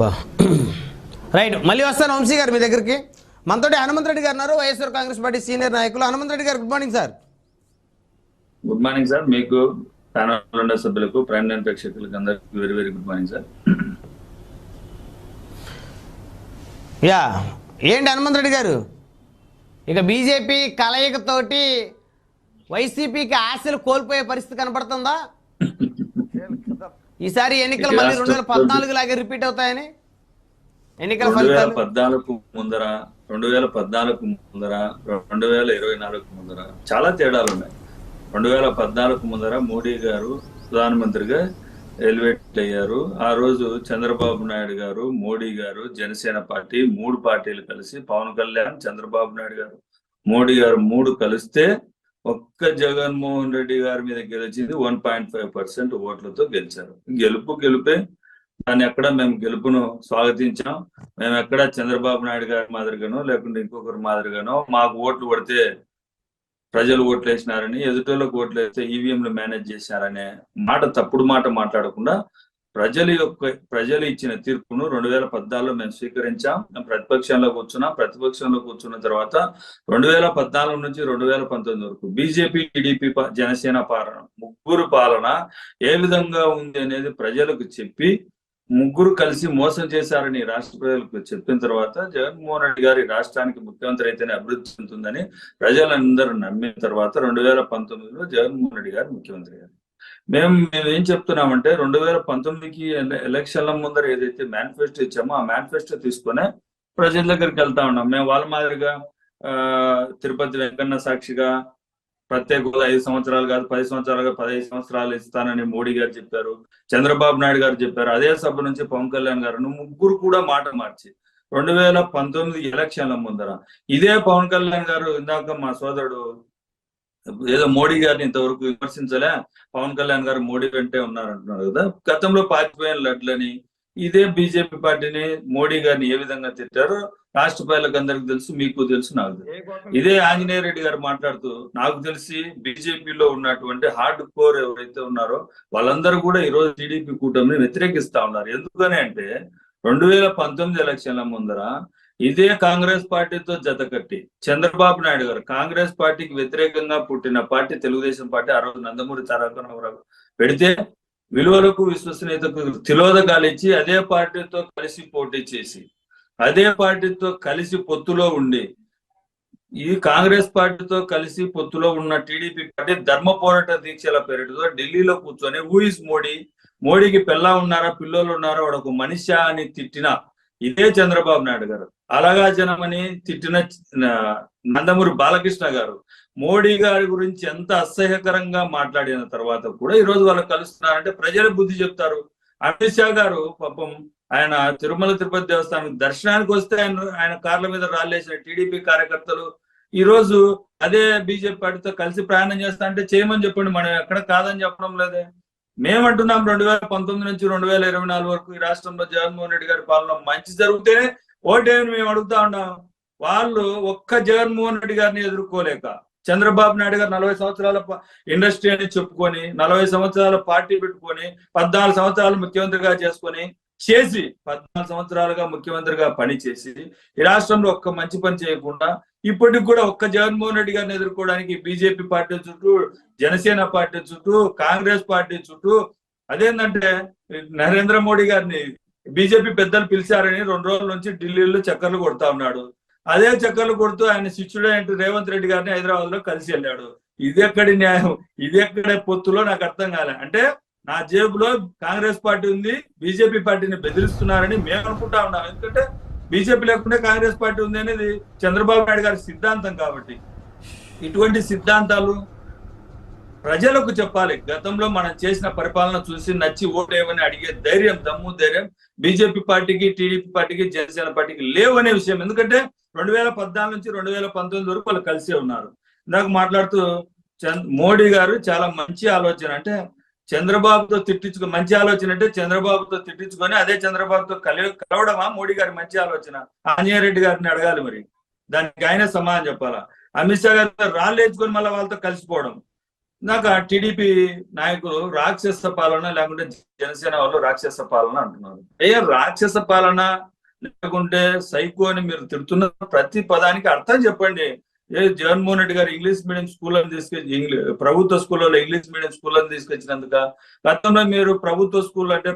బా. రైట్ మళ్ళీ వస్తాను వంశీ గారు మీ దగ్గరికి. మనతోటి హనుమంత్ రెడ్డి గారు ఉన్నారు వైఎస్ఆర్ కాంగ్రెస్ పార్టీ సీనియర్ నాయకులు. Hanumanth Reddy garu good morning sir good morning sir మీకు ప్యానల్ ఉండే సభ్యులకు ప్రైమ్ లైన్ ప్రేక్షకులకు అందరికి very very good morning sir yeah ఏంటి హనుమంత్ రెడ్డి గారు? ఇక బీజేపీ కలయికతోటి వైసీపీకి ఆశలు కోల్పోయే పరిస్థితి కనపడుతుందా? ఈసారి ఎన్నికలు మళ్ళీ రెండు వేల పద్నాలుగు లాగే రిపీట్ అవుతాయని? ఎన్నికల ఫలితాలు? పద్నాలుగు ముందర రెండు వేల పద్నాలుగు ముందర రెండు వేల ఇరవై నాలుగు ముందర చాలా తేడాలు ఉన్నాయి. రెండు వేల పద్నాలుగు ముందర మోడీ గారు ప్రధానమంత్రిగా ఎలివేట్ అయ్యారు. ఆ రోజు చంద్రబాబు నాయుడు గారు మోడీ గారు జనసేన పార్టీ మూడు పార్టీలు కలిసి పవన్ కళ్యాణ్ చంద్రబాబు నాయుడు గారు మోడీ గారు మూడు కలిస్తే ఒక్క జగన్మోహన్ రెడ్డి గారి మీద గెలిచింది వన్ పాయింట్ ఫైవ్ పర్సెంట్ ఓట్లతో గెలిచారు. గెలుపు గెలుపే దాన్ని ఎక్కడ మేము గెలుపును స్వాగతించాం మేము ఎక్కడ చంద్రబాబు నాయుడు గారి మాదిరిగానో లేకుంటే ఇంకొకరి మాదిరిగానో మాకు ఓట్లు పడితే ప్రజలు ఓట్లు వేసినారని ఎదుటోళ్ళకు ఓట్లు వేస్తే ఈవీఎంలు మేనేజ్ చేశారనే మాట తప్పుడు మాట మాట్లాడకుండా ప్రజల యొక్క ప్రజలు ఇచ్చిన తీర్పును రెండు వేల పద్నాలుగులో మేము స్వీకరించాం. మేము ప్రతిపక్షంలో కూర్చున్నాం. ప్రతిపక్షంలో కూర్చున్న తర్వాత రెండు వేల పద్నాలుగు నుంచి రెండు వేల పంతొమ్మిది వరకు బీజేపీ టీడీపీ జనసేన పాలన ముగ్గురు పాలన ఏ విధంగా ఉంది అనేది ప్రజలకు చెప్పి ముగ్గురు కలిసి మోసం చేశారని రాష్ట్ర ప్రజలకు చెప్పిన తర్వాత జగన్మోహన్ రెడ్డి గారి రాష్ట్రానికి ముఖ్యమంత్రి అయితేనే అభివృద్ధి చెందుతుందని ప్రజలందరూ నమ్మిన తర్వాత రెండు వేల పంతొమ్మిదిలో జగన్మోహన్ రెడ్డి గారు ముఖ్యమంత్రి గారు మేము మేము ఏం చెప్తున్నామంటే రెండు వేల పంతొమ్మిదికి ఎలక్షన్ల ముందర ఏదైతే మేనిఫెస్టో ఇచ్చామో ఆ మేనిఫెస్టో తీసుకునే ప్రజల దగ్గరికి వెళ్తా ఉన్నాం. మేము వాళ్ళ మాదిరిగా ఆ, తిరుపతి వెంకన్న సాక్షిగా ప్రత్యేక హోదా ఐదు సంవత్సరాలు కాదు పది సంవత్సరాలుగా పదహైదు సంవత్సరాలు ఇస్తానని మోడీ గారు చెప్పారు చంద్రబాబు నాయుడు గారు చెప్పారు. అదే సభ నుంచి పవన్ కళ్యాణ్ గారు ముగ్గురు కూడా మాట మార్చి రెండు వేల పంతొమ్మిది ఎలక్షన్ల ముందర ఇదే పవన్ కళ్యాణ్ గారు ఇందాక మా సోదరుడు ఏదో మోడీ గారిని ఇంతవరకు విమర్శించలే. పవన్ కళ్యాణ్ గారు మోడీ వెంటే ఉన్నారంటున్నారు కదా. గతంలో పాతిపోయిన లడ్లని ఇదే బీజేపీ పార్టీని మోడీ గారిని ఏ విధంగా తిట్టారో రాష్ట్ర ప్రజలకు అందరికి తెలుసు మీకు తెలుసు నాకు తెలుసు. ఇదే ఆంజనేయ రెడ్డి గారు మాట్లాడుతూ నాకు తెలిసి బీజేపీలో ఉన్నటువంటి హార్డ్ కోర్ ఎవరైతే ఉన్నారో వాళ్ళందరూ కూడా ఈ రోజు టీడీపీ కూటమిని వ్యతిరేకిస్తా ఉన్నారు. ఎందుకని అంటే రెండు వేల పంతొమ్మిది ఎలక్షన్ల ముందర ఇదే కాంగ్రెస్ పార్టీతో జత కట్టి చంద్రబాబు నాయుడు గారు కాంగ్రెస్ పార్టీకి వ్యతిరేకంగా పుట్టిన పార్టీ తెలుగుదేశం పార్టీ ఆ రోజు నందమూరి తారక పెడితే విలువలకు విశ్వసనీయతకు తిలోదకాలు ఇచ్చి అదే పార్టీతో కలిసి పోటీ చేసి అదే పార్టీతో కలిసి పొత్తులో ఉండి ఈ కాంగ్రెస్ పార్టీతో కలిసి పొత్తులో ఉన్న టీడీపీ పార్టీ ధర్మ పోరాట దీక్షల పేరుతో ఢిల్లీలో కూర్చొని హూఇస్ మోడీ? మోడీకి పిల్ల ఉన్నారా పిల్లలు ఉన్నారా? వాడు ఒక మనిషి అని తిట్టిన ఇదే చంద్రబాబు నాయుడు గారు. అలాగా జనమని తిట్టిన నందమూరి బాలకృష్ణ గారు మోడీ గారి గురించి ఎంత అసహ్యకరంగా మాట్లాడిన తర్వాత కూడా ఈ రోజు వాళ్ళు కలుస్తున్నారంటే ప్రజలు బుద్ధి చెప్తారు. అమిత్ షా గారు పాపం ఆయన తిరుమల తిరుపతి దేవస్థానం దర్శనానికి వస్తే ఆయన ఆయన కార్ల మీద రాలేసిన టీడీపీ కార్యకర్తలు ఈ రోజు అదే బీజేపీ పార్టీతో కలిసి ప్రయాణం చేస్తా అంటే చేయమని చెప్పండి మనం ఎక్కడ కాదని చెప్పడం లేదే. మేమంటున్నాం రెండు వేల పంతొమ్మిది నుంచి రెండు వేల ఇరవై నాలుగు వరకు ఈ రాష్ట్రంలో జగన్మోహన్ రెడ్డి గారి పాలన మంచి జరిగితేనే ఓటేమని మేము అడుగుతా ఉన్నాం వాళ్ళు ఒక్క జగన్మోహన్ రెడ్డి గారిని ఎదుర్కోలేక చంద్రబాబు నాయుడు గారు నలభై సంవత్సరాల ఇండస్ట్రీ అని చెప్పుకొని నలభై సంవత్సరాల పార్టీ పెట్టుకొని పద్నాలుగు సంవత్సరాలు ముఖ్యమంత్రిగా చేసుకొని చేసి పద్నాలుగు సంవత్సరాలుగా ముఖ్యమంత్రిగా పని చేసి ఈ రాష్ట్రంలో ఒక్క మంచి పని చేయకుండా ఇప్పటికి కూడా ఒక్క జగన్మోహన్ రెడ్డి గారిని ఎదుర్కోవడానికి బీజేపీ పార్టీ చుట్టూ జనసేన పార్టీ చుట్టూ కాంగ్రెస్ పార్టీ చుట్టూ అదేంటంటే నరేంద్ర మోడీ గారిని బీజేపీ పెద్దలు పిలిచారని రెండు రోజుల నుంచి ఢిల్లీలో చక్కర్లు కొడతా ఉన్నాడు. అదే చక్కర్లు కొడుతూ ఆయన శిష్యుడు రేవంత్ రెడ్డి గారిని హైదరాబాద్లో కలిసి వెళ్ళాడు. ఇది ఎక్కడి న్యాయం? ఇది ఎక్కడ పొత్తులో నాకు అర్థం కాలే. అంటే నా జేబులో కాంగ్రెస్ పార్టీ ఉంది బీజేపీ పార్టీని బెదిరిస్తున్నారని మేము అనుకుంటా ఉన్నాం. ఎందుకంటే బీజేపీ లేకుండా కాంగ్రెస్ పార్టీ ఉంది అనేది చంద్రబాబు నాయుడు గారి సిద్ధాంతం కాబట్టి. ఇటువంటి సిద్ధాంతాలు ప్రజలకు చెప్పాలి గతంలో మనం చేసిన పరిపాలన చూసి నచ్చి ఓటేయమని అడిగే ధైర్యం దమ్ము ధైర్యం బీజేపీ పార్టీకి టీడీపీ పార్టీకి జనసేన పార్టీకి లేవు అనే విషయం. ఎందుకంటే రెండు వేల పద్నాలుగు నుంచి రెండు వేల పంతొమ్మిది వరకు వాళ్ళు కలిసే ఉన్నారు. ఇందాక మాట్లాడుతూ చంద్ మోడీ గారు చాలా మంచి ఆలోచన. అంటే చంద్రబాబుతో తిట్టించుకో మంచి ఆలోచన అంటే చంద్రబాబుతో తిట్టించుకొని అదే చంద్రబాబుతో కలి కలవడమా? మోడీ గారి మంచి ఆలోచన. ఆంజనేయ రెడ్డి గారిని అడగాలి మరి. దానికి ఆయన సమాధానం చెప్పాలా? అమిత్ షా గారితో రాళ్ళు వేసుకొని మళ్ళీ వాళ్ళతో కలిసిపోవడం. ఇందాక టీడీపీ నాయకులు రాక్షస పాలన లేకుంటే జనసేన వాళ్ళు రాక్షస పాలన అంటున్నారు. అయ్యా రాక్షస పాలన లేకుంటే సైకో అని మీరు తిడుతున్న ప్రతి పదానికి అర్థం చెప్పండి. ఏ జగన్మోహన్ రెడ్డి గారు ఇంగ్లీష్ మీడియం స్కూళ్ళని తీసుకొచ్చి ఇంగ్లీష్ ప్రభుత్వ స్కూళ్ళలో ఇంగ్లీష్ మీడియం స్కూళ్ళని తీసుకొచ్చినందుక గతంలో మీరు ప్రభుత్వ స్కూల్ అంటే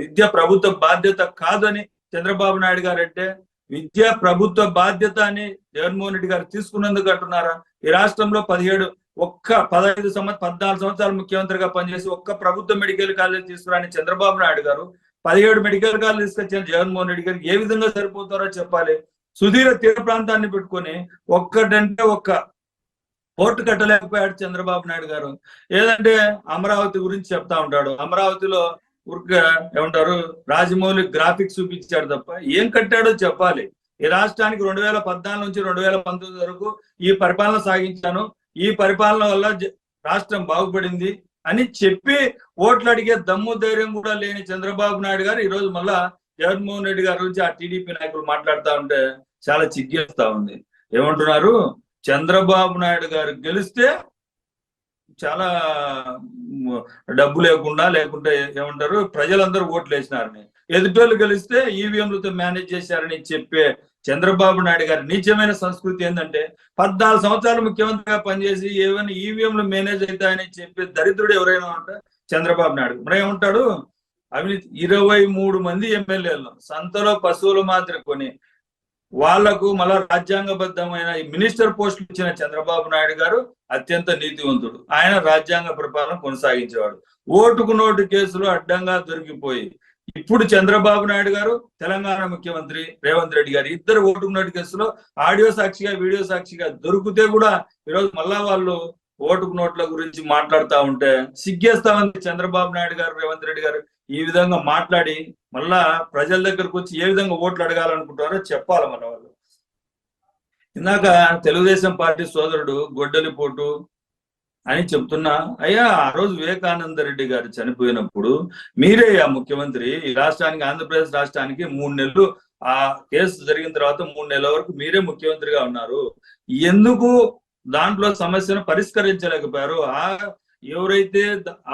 విద్య ప్రభుత్వ బాధ్యత కాదని చంద్రబాబు నాయుడు గారు అంటే విద్య ప్రభుత్వ బాధ్యత అని జగన్మోహన్ రెడ్డి గారు తీసుకున్నందుకు అంటున్నారా? ఈ రాష్ట్రంలో పదిహేడు ఒక్క పదహైదు సంవత్సరం పద్నాలుగు సంవత్సరాలు ముఖ్యమంత్రిగా పనిచేసి ఒక్క ప్రభుత్వ మెడికల్ కాలేజ్ తీసుకురాని చంద్రబాబు నాయుడు గారు పదిహేడు మెడికల్ కాలేజ్ తీసుకొచ్చిన జగన్మోహన్ రెడ్డి గారికి ఏ విధంగా సరిపోతారో చెప్పాలి. సుదీర తీర ప్రాంతాన్ని పెట్టుకొని ఒక్కటంటే ఒక్క పోర్టు కట్టలేకపోయాడు చంద్రబాబు నాయుడు గారు. ఏదంటే అమరావతి గురించి చెప్తా ఉంటాడు. అమరావతిలో ఊరిక ఏమంటారు? రాజమౌళి గ్రాఫిక్స్ చూపించాడు తప్ప ఏం కట్టాడో చెప్పాలి. ఈ రాష్ట్రానికి రెండు వేల పద్నాలుగు నుంచి రెండు వేల పంతొమ్మిది వరకు ఈ పరిపాలన సాగించాను. ఈ పరిపాలన వల్ల రాష్ట్రం బాగుపడింది అని చెప్పి ఓట్లు అడిగే దమ్ము ధైర్యం కూడా లేని చంద్రబాబు నాయుడు గారు ఈ రోజు మళ్ళా జగన్మోహన్ రెడ్డి గారి గురించి ఆ టీడీపీ నాయకులు మాట్లాడుతా ఉంటే చాలా చిగ్గేస్తా ఉంది. ఏమంటున్నారు? చంద్రబాబు నాయుడు గారు గెలిస్తే చాలా డబ్బు లేకుండా లేకుంటే ఏమంటారు? ప్రజలందరూ ఓట్లు వేసినారని. ఎదుటోళ్ళు గెలిస్తే ఈవీఎంలతో మేనేజ్ చేశారని చెప్పే చంద్రబాబు నాయుడు గారి నిజమైన సంస్కృతి ఏంటంటే పద్నాలుగు సంవత్సరాలు ముఖ్యమంత్రిగా పనిచేసి ఏమైనా ఈవీఎంలు మేనేజ్ అవుతాయని చెప్పే దరిద్రుడు ఎవరైనా ఉంటే చంద్రబాబు నాయుడు. మరి ఏమంటాడు? అవినీతి. ఇరవై మూడు మంది ఎమ్మెల్యేలు సంతలో పశువులు మాత్రం కొని వాళ్ళకు మళ్ళా రాజ్యాంగబద్ధమైన మినిస్టర్ పోస్టులు ఇచ్చిన చంద్రబాబు నాయుడు గారు అత్యంత నీతివంతుడు. ఆయన రాజ్యాంగ పరిపాలన కొనసాగించేవాడు. ఓటుకు నోటు కేసులు అడ్డంగా దొరికిపోయి ఇప్పుడు చంద్రబాబు నాయుడు గారు తెలంగాణ ముఖ్యమంత్రి రేవంత్ రెడ్డి గారు ఇద్దరు ఓటుకు నోటు కేసులో ఆడియో సాక్షిగా వీడియో సాక్షిగా దొరికితే కూడా ఈరోజు మళ్ళా వాళ్ళు ఓటుకు నోట్ల గురించి మాట్లాడుతా ఉంటే సిగ్గేస్తా ఉంది చంద్రబాబు నాయుడు గారు రేవంత్ రెడ్డి గారు ఈ విధంగా మాట్లాడి మళ్ళా ప్రజల దగ్గరకు వచ్చి ఏ విధంగా ఓట్లు అడగాలనుకుంటారో చెప్పాలి మన వాళ్ళు. ఇందాక తెలుగుదేశం పార్టీ సోదరుడు గొడ్డలిపోటు అని చెప్తున్నా. అయ్యా ఆ రోజు వివేకానంద రెడ్డి గారు చనిపోయినప్పుడు మీరే ఆ ముఖ్యమంత్రి. ఈ రాష్ట్రానికి ఆంధ్రప్రదేశ్ రాష్ట్రానికి మూడు నెలలు ఆ కేసు జరిగిన తర్వాత మూడు నెలల వరకు మీరే ముఖ్యమంత్రిగా ఉన్నారు. ఎందుకు దాంట్లో సమస్యను పరిష్కరించలేకపోయారు? ఆ ఎవరైతే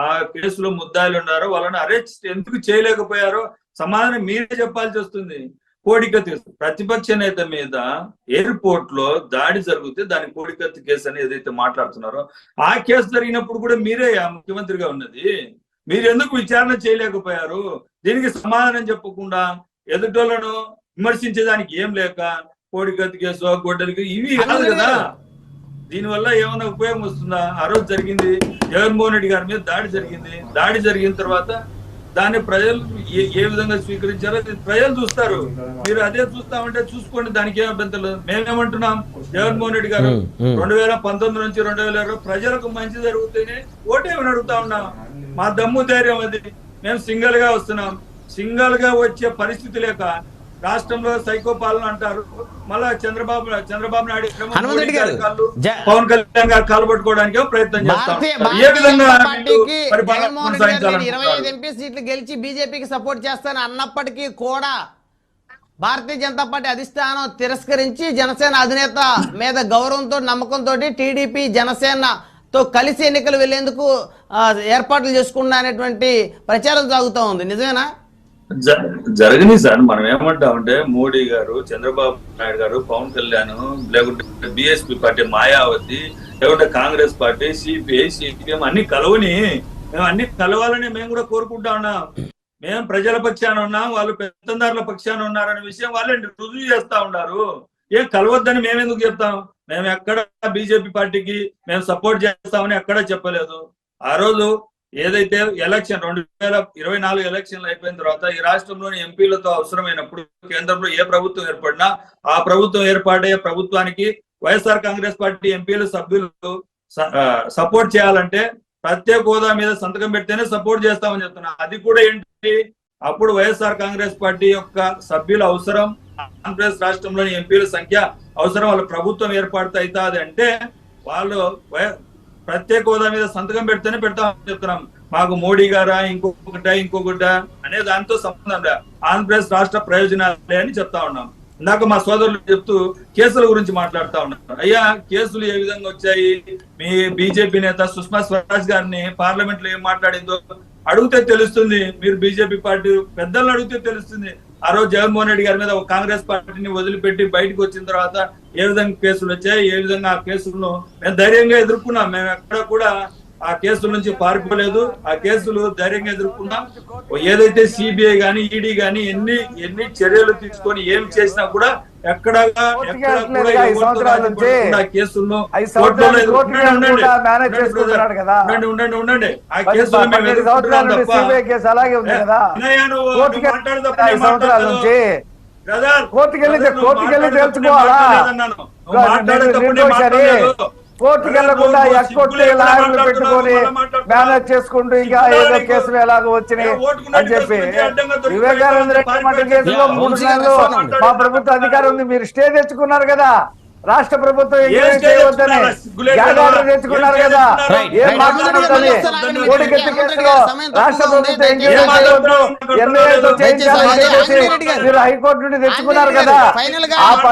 ఆ కేసులో ముద్దాయిలు ఉన్నారో వాళ్ళని అరెస్ట్ ఎందుకు చేయలేకపోయారో సమాధానం మీరే చెప్పాల్సి వస్తుంది. కోడికత్తి ప్రతిపక్ష నేత మీద ఎయిర్పోర్ట్లో దాడి జరిగితే దాని కోడికత్తి కేసు అని ఏదైతే మాట్లాడుతున్నారో ఆ కేసు జరిగినప్పుడు కూడా మీరే ముఖ్యమంత్రిగా ఉన్నది. మీరు ఎందుకు విచారణ చేయలేకపోయారు? దీనికి సమాధానం చెప్పకుండా ఎదుటోళ్ళను విమర్శించేదానికి ఏం లేక కోడికత్తి కేసు గొడ్డలికి ఇవి కాదు కదా. దీనివల్ల ఏమైనా ఉపయోగం వస్తుందా? ఆ రోజు జరిగింది జగన్మోహన్ రెడ్డి గారి మీద దాడి జరిగింది. దాడి జరిగిన తర్వాత దాన్ని ప్రజలు ఏ విధంగా స్వీకరించారో ప్రజలు చూస్తారు. మీరు అదే చూస్తామంటే చూసుకోండి దానికి ఏం అభ్యంతరం లేదు. మేమేమంటున్నాం జగన్మోహన్ రెడ్డి గారు. రెండు వేల పంతొమ్మిది నుంచి రెండు వేల ఇరవై ప్రజలకు మంచి జరుగుతూనే ఓటేమని అడుగుతా ఉన్నాం. మా దమ్ము ధైర్యం అది. మేము సింగల్గా వస్తున్నాం. సింగల్గా వచ్చే పరిస్థితి లేక రాష్ట్రంలో సైకో పాలన అంటారు. మళ్ళా చంద్రబాబు చంద్రబాబు నాయుడు పవన్ కళ్యాణ్ గారు కాలు పట్టుకోవడానికి ప్రయత్నం చేస్తాం భారతీయ ఏ భారతీయ విధంగా జనతా మీరు పార్టీకి పరిపాలన జగన్మోహన్ రెడ్డి గారు నేను ఇరవై ఐదు? ఎంపీ సీట్లు గెలిచి బీజేపీకి సపోర్ట్ చేస్తాను అన్నప్పటికీ కూడా భారతీయ జనతా పార్టీ అధిష్టానం తిరస్కరించి జనసేన అధినేత మీద గౌరవంతో నమ్మకంతో టీడీపీ జనసేనతో కలిసి ఎన్నికలు వెళ్ళేందుకు ఏర్పాట్లు చేసుకున్నా అనేటువంటి ప్రచారం సాగుతూ ఉంది. నిజమేనా? జరగని సార్ మనం ఏమంటామంటే మోడీ గారు చంద్రబాబు నాయుడు గారు పవన్ కళ్యాణ్ లేకుంటే బిఎస్పీ పార్టీ మాయావతి లేకుంటే కాంగ్రెస్ పార్టీ సిపిఐ సిపిఎం అన్ని కలవని మేము అన్ని కలవాలని మేము కూడా కోరుకుంటా ఉన్నాం. మేము ప్రజల పక్షాన ఉన్నాం వాళ్ళు పెత్తందారుల పక్షాన ఉన్నారనే విషయం వాళ్ళే రుజువు చేస్తా ఉన్నారు ఏం కలవద్దని మేము ఎందుకు చెప్తాం? మేము ఎక్కడ బీజేపీ పార్టీకి మేము సపోర్ట్ చేస్తామని ఎక్కడ చెప్పలేదు. ఆ రోజు ఏదైతే ఎలక్షన్ రెండు వేల ఇరవై నాలుగు ఎలక్షన్లు అయిపోయిన తర్వాత ఈ రాష్ట్రంలోని ఎంపీలతో అవసరమైనప్పుడు కేంద్రంలో ఏ ప్రభుత్వం ఏర్పడినా ఆ ప్రభుత్వం ఏర్పడే ప్రభుత్వానికి వైఎస్ఆర్ కాంగ్రెస్ పార్టీ ఎంపీలు సభ్యులు సపోర్ట్ చేయాలంటే ప్రత్యేక హోదా మీద సంతకం పెడితేనే సపోర్ట్ చేస్తామని చెప్తున్నా. అది కూడా ఏంటి? అప్పుడు వైఎస్ఆర్ కాంగ్రెస్ పార్టీ యొక్క సభ్యుల అవసరం ఆంధ్రప్రదేశ్ రాష్ట్రంలోని ఎంపీల సంఖ్య అవసరం వాళ్ళ ప్రభుత్వం ఏర్పాటు అవుతుంది అంటే వాళ్ళు ప్రత్యేక హోదా మీద సంతకం పెడితేనే పెడతామని చెప్తున్నాం. మాకు మోడీ గారా ఇంకొకట ఇంకొకట అనే దాంతో సంబంధం ఆంధ్రప్రదేశ్ రాష్ట్ర ప్రయోజనాలే అని చెప్తా ఉన్నాం. ఇందాక మా సోదరులు చెప్తూ కేసుల గురించి మాట్లాడుతా ఉన్నారు. అయ్యా కేసులు ఏ విధంగా వచ్చాయి? మీ బీజేపీ నేత సుష్మా స్వరాజ్ గారిని పార్లమెంట్లో ఏం మాట్లాడిందో అడిగితే తెలుస్తుంది. మీరు బీజేపీ పార్టీ పెద్దలను అడిగితే తెలుస్తుంది. ఆ రోజు జగన్మోహన్ రెడ్డి గారి మీద ఒక కాంగ్రెస్ పార్టీని వదిలిపెట్టి బయటకు వచ్చిన తర్వాత ఏ విధంగా కేసులు వచ్చాయి ఏ విధంగా ఆ కేసులను మేము ధైర్యంగా ఎదుర్కొన్నాం. మేము ఎక్కడ కూడా ఆ కేసుల నుంచి పారిపోలేదు. ఆ కేసులు ధైర్యంగా ఎదుర్కొన్నాం ఏదైతే సిబిఐ గాని ఈడీ గాని ఎన్ని ఎన్ని చర్యలు తీసుకొని ఏం చేసినా కూడా ఎక్కడ కేసులను ఉండండి, ఉండండి. ఉండండి, ఆ కేసులు మేము పన్నెండు సంవత్సరాల ఎదుర్కొంటున్నాం నుండి తప్ప. సిబిఐ కేసు అలాగే ఉంది కదా. వినయ్య, నువ్వు- కోర్టుకి నువ్వు మాట్లాడేటప్పుడు ఐదు నేను సంవత్సరాల మాట్లాడలేదు. నుంచి బ్రదర్, కోర్టుకి వెళ్ళి బ్రదర్, నువ్వు కోర్టుకి వెళ్ళి మాట్లాడేటప్పుడు తెలుసుకోవాలా? కోర్టుకి వెళ్ళకుండా లేకుండా లాయర్లు పెట్టుకొని. మేనేజ్ చేసుకుంటూ ఇంకా ఏదో కేసులు ఎలాగో వచ్చినాయి అని చెప్పి వివేకానంద రెడ్డి కేసులో మూడు నెలలు. మా ప్రభుత్వ అధికారం ఉంది మీరు స్టే తెచ్చుకున్నారు కదా రాష్ట్ర ప్రభుత్వం ఏ ఎంక్వైరీ స్టే చేయవద్దని తెచ్చుకున్నారా? కదా? ఆర్డర్ తెచ్చుకున్నారు ఏం కదా. మాట్లాడుతుంది రాష్ట్ర. ప్రభుత్వం చేయవద్దు? ఎన్ఐఏతో చేయించాలని. మీరు హైకోర్టు నుండి తెచ్చుకున్నారు కదా గారు, ఫైనల్గా ఆ పని